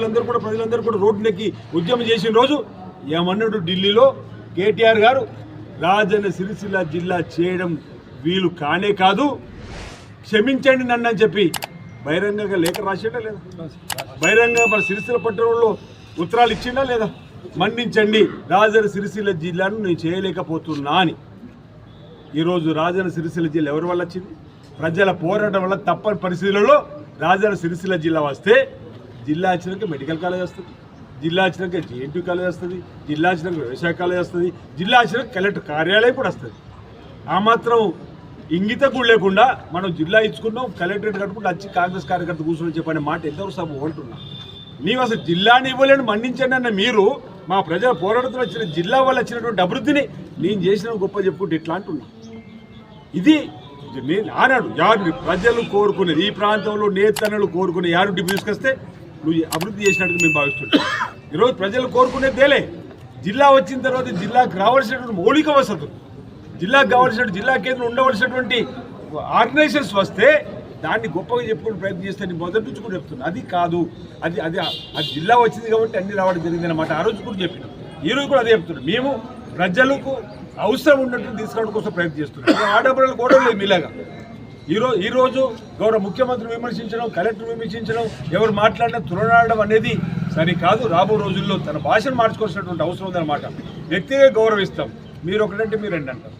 అధికారులందరూ కూడా ప్రజలందరూ కూడా రోడ్లెక్కి ఉద్యమం చేసిన రోజు ఏమన్నాడు ఢిల్లీలో? కేటీఆర్ గారు రాజన్న సిరిసిల్ల జిల్లా చేయడం వీలు కానే కాదు క్షమించండి నన్ను అని చెప్పి బహిరంగంగా లేఖ రాసేటా లేదా? బహిరంగంగా మన సిరిసిల్ల పట్టణంలో ఉత్తరాలు ఇచ్చిండా లేదా? మన్నించండి రాజన్న సిరిసిల్ల జిల్లాను నేను చేయలేకపోతున్నా అని. ఈరోజు రాజన్న సిరిసిల్ల జిల్లా ఎవరి వల్ల వచ్చింది? ప్రజల పోరాటం వల్ల తప్పని పరిస్థితులలో రాజన్న సిరిసిల్ల జిల్లా వస్తే జిల్లా వచ్చినాక మెడికల్ కాలేజ్ వస్తుంది జిల్లా వచ్చినాక జేఎన్టీ కాలేజ్ వస్తుంది జిల్లా వచ్చినాక వ్యవసాయ కాలేజ్ వస్తుంది జిల్లా వచ్చినాక కలెక్టర్ కార్యాలయం కూడా వస్తుంది. ఆ మాత్రం ఇంగిత కూడా లేకుండా మనం జిల్లా ఇచ్చుకున్నాం కలెక్టరేట్ కట్టుకుంటే వచ్చి కాంగ్రెస్ కార్యకర్త కూర్చొని చెప్పనే మాట ఎంతవరకు సభ అంటున్నా. నీవు అసలు జిల్లాని ఇవ్వలేని మన్నించండి అన్న మీరు మా ప్రజల పోరాటంతో వచ్చిన జిల్లా వల్ల వచ్చినటువంటి అభివృద్ధిని నేను చేసిన గొప్ప చెప్పుకుంటే ఇట్లా అంటున్నా. ఇది నేను ఆనాడు యారు ప్రజలు కోరుకునేది ఈ ప్రాంతంలో నేతన్నలు కోరుకునే యారు డిపి నువ్వు అభివృద్ధి చేసినట్టుగా మేము భావిస్తున్నాం. ఈరోజు ప్రజలు కోరుకునేది తేలే జిల్లా వచ్చిన తర్వాత జిల్లాకు రావాల్సినటువంటి మౌలిక వసతులు జిల్లాకు కావాల్సినటువంటి జిల్లా కేంద్రం ఉండవలసినటువంటి ఆర్గనైజేషన్స్ వస్తే దాన్ని గొప్పగా చెప్పుకుని ప్రయత్నం చేస్తే నేను మొదటి నుంచి కూడా చెప్తున్నా. అది కాదు. అది అది అది జిల్లా వచ్చింది కాబట్టి అన్ని రావడం జరిగింది అనమాట ఆ రోజు కూడా చెప్పిన. ఈ రోజు కూడా అదే చెప్తున్నాం. మేము ప్రజలకు అవసరం ఉన్నట్టు తీసుకోవడం కోసం ప్రయత్నం చేస్తున్నాం. ఆడపడలు కూడా లేదు మీలాగా ఈరోజు ఈరోజు గౌరవ ముఖ్యమంత్రి విమర్శించడం కలెక్టర్ విమర్శించడం ఎవరు మాట్లాడినా తులనాడడం అనేది సరికాదు. రాబో రోజుల్లో తన భాషను మార్చుకోవాల్సినటువంటి అవసరం ఉందన్నమాట. వ్యక్తిగా గౌరవిస్తాం. మీరు ఒకటంటే మీరు రెండు అంటారు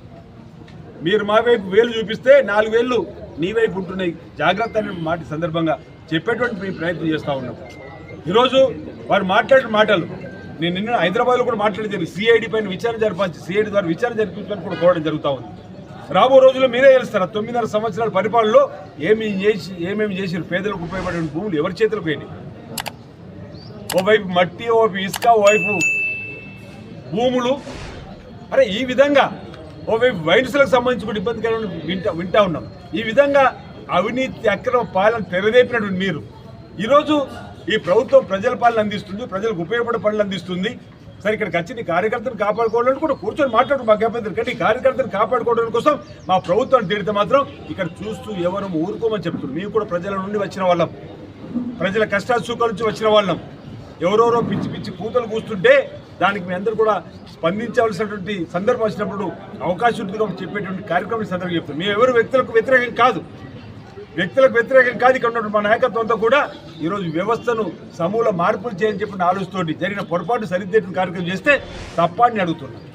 మీరు మా వైపు వేలు చూపిస్తే నాలుగు వేలు నీ వైపు ఉంటున్నాయి. జాగ్రత్త అనే మాట సందర్భంగా చెప్పేటువంటి మేము ప్రయత్నం చేస్తూ ఉన్నాం. ఈరోజు వారు మాట్లాడిన మాటలు నేను నిన్న హైదరాబాద్లో కూడా మాట్లాడితే సిఐడి పైన విచారణ జరపాల్సి సిఐడి ద్వారా విచారణ జరిపించడానికి కూడా కోరడం జరుగుతూ ఉంది. రాబో రోజుల్లో మీరే తెలుస్తారు తొమ్మిదిన్నర సంవత్సరాల పరిపాలనలో ఏమి చేసి ఏమేమి చేసిన పేదలకు ఉపయోగపడే భూములు ఎవరి చేతులకు పోయినాయి? ఓవైపు మట్టి ఓవైపు ఇసుక ఓవైపు భూములు. అరే ఈ విధంగా ఓవైపు వైరస్లకు సంబంధించి కూడా ఇబ్బందికరమైన వింటా వింటా ఉన్నాం. ఈ విధంగా అవినీతి అక్రమ పాలన తెరదేపినటువంటి మీరు. ఈరోజు ఈ ప్రభుత్వం ప్రజల పాలన అందిస్తుంది ప్రజలకు ఉపయోగపడే పనులు అందిస్తుంది. సరే ఇక్కడికి వచ్చి నీ కార్యకర్తను కాపాడుకోవడానికి కూడా కూర్చొని మాట్లాడు మాకు అభ్యంతరం కానీ కార్యకర్తను కాపాడుకోవడం కోసం మా ప్రభుత్వాన్ని తిడితే మాత్రం ఇక్కడ చూస్తూ ఎవరు ఊరుకోమని చెప్తున్నారు. మేము కూడా ప్రజల నుండి వచ్చిన వాళ్ళం. ప్రజల కష్టాలు సుఖాల నుంచి వచ్చిన వాళ్ళం. ఎవరెవరో పిచ్చి పిచ్చి కూతలు కూస్తుంటే దానికి మీ అందరూ కూడా స్పందించవలసినటువంటి సందర్భం వచ్చినప్పుడు అవకాశం ఉంటుంది చెప్పేటువంటి కార్యక్రమం సందర్భం చెప్తాం మేము ఎవరు వ్యక్తులకు వ్యతిరేకం కాదు. వ్యక్తులకు వ్యతిరేకం కాదు ఇక్కడ ఉన్నటువంటి మా నాయకత్వంతో కూడా ఈరోజు వ్యవస్థను సమూల మార్పులు చేయని చెప్పిన ఆలోచనతోటి జరిగిన పొరపాటు సరిదిద్దిన కార్యక్రమం చేస్తే తప్పాన్ని అడుగుతున్నాను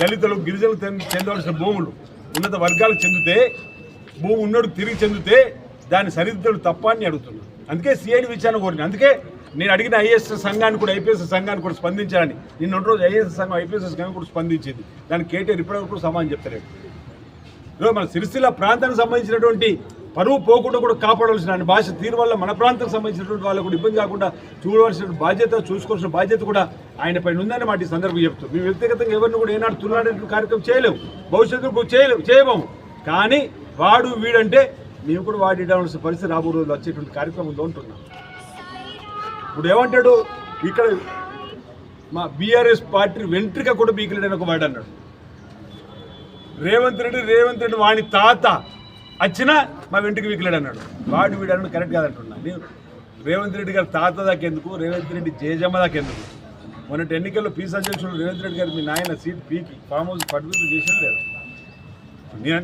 దళితులు గిరిజనులు చెందవలసిన భూములు ఉన్నత వర్గాలకు చెందితే భూమి ఉన్నోడు తిరిగి చెందితే దాన్ని సరిదిద్దడం తప్పాన్ని అడుగుతున్నాను అందుకే సిఐడి విచారణ కోరిన అందుకే నేను అడిగిన ఐఏఎస్ సంఘాన్ని కూడా ఐపీఎస్ సంఘాన్ని కూడా స్పందించాలని. నిన్న రోజు ఐఏఎస్ సంఘం ఐపీఎస్ సంఘం కూడా స్పందించింది. దానికి కేటీఆర్ ఇప్పటివరకు కూడా సమాధానం చెప్తలేదు. ఈరోజు మన సిరిసిల్ల ప్రాంతానికి సంబంధించినటువంటి పరువు పోకుండా కూడా కాపాడవలసిన భాష తీరు వల్ల మన ప్రాంతం సంబంధించినటువంటి వాళ్ళు కూడా ఇబ్బంది కాకుండా చూడవలసిన బాధ్యత చూసుకోవాల్సిన బాధ్యత కూడా ఆయన పైన ఉందని మాట ఈ సందర్భం చెప్తాం మేము వ్యక్తిగతంగా ఎవరిని కూడా ఏనాడు తులాడేటువంటి కార్యక్రమం చేయలేము. భవిష్యత్తులో చేయలేము. చేయబోము. కానీ వాడు వీడంటే మేము కూడా వాడిడవలసిన పరిస్థితి రాబో రోజులు వచ్చేటువంటి కార్యక్రమంలో ఉంటున్నాం ఇప్పుడు ఏమంటాడు? ఇక్కడ మా బీఆర్ఎస్ పార్టీ వెంట్రిక కూడా బీకిలేడని ఒక వాడు అన్నాడు. రేవంత్ రెడ్డి రేవంత్ రెడ్డి వాడి తాత వచ్చినా మా వెంటికి వీకలేడు అన్నాడు వాడు వీడు అన్నాడు కరెక్ట్ కాదంటున్నా. నేను రేవంత్ రెడ్డి గారు తాత దాకెందుకు రేవంత్ రెడ్డి జయజమ్మ దాకెందుకు? మొన్నటి ఎన్నికల్లో పీస్ అధ్యక్షుడు రేవంత్ రెడ్డి గారు మీ నాయన సీట్ పీకి ఫామ్ హౌస్ పట్టుకుని చేసిన లేదు.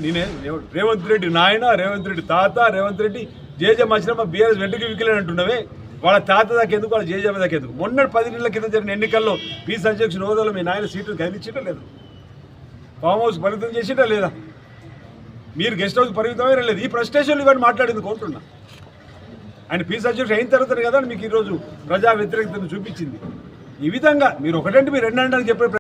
నేనే రేవంత్ రెడ్డి నాయన రేవంత్ రెడ్డి తాత రేవంత్ రెడ్డి జేజమ్మ వచ్చినా మా బీఆర్ఎస్ వెంటకి వికిలేడు అంటున్నావే వాళ్ళ తాత దాకెందుకు వాళ్ళ జేజమ్మ దాకెందుకు? మొన్న పది నెలల కింద జరిగిన ఎన్నికల్లో పీస్ అధ్యక్షుడు హోదాలో మీ నాయన సీట్లు కదిలించడం లేదు? ఫామ్ హౌస్ పరిమితం చేసినా లేదా? మీరు గెస్ట్ హౌస్ పరిమితమే లేదు ఈ ప్రస్టేషన్లు ఇవన్నీ మాట్లాడింది కోరుతున్నా. ఆయన పీస్ అధ్యక్షుడు అయిన తర్వాత కదా మీకు ఈరోజు ప్రజా వ్యతిరేకతను చూపించింది. ఈ విధంగా మీరు ఒకటంటే మీరు రెండంటే అని చెప్పే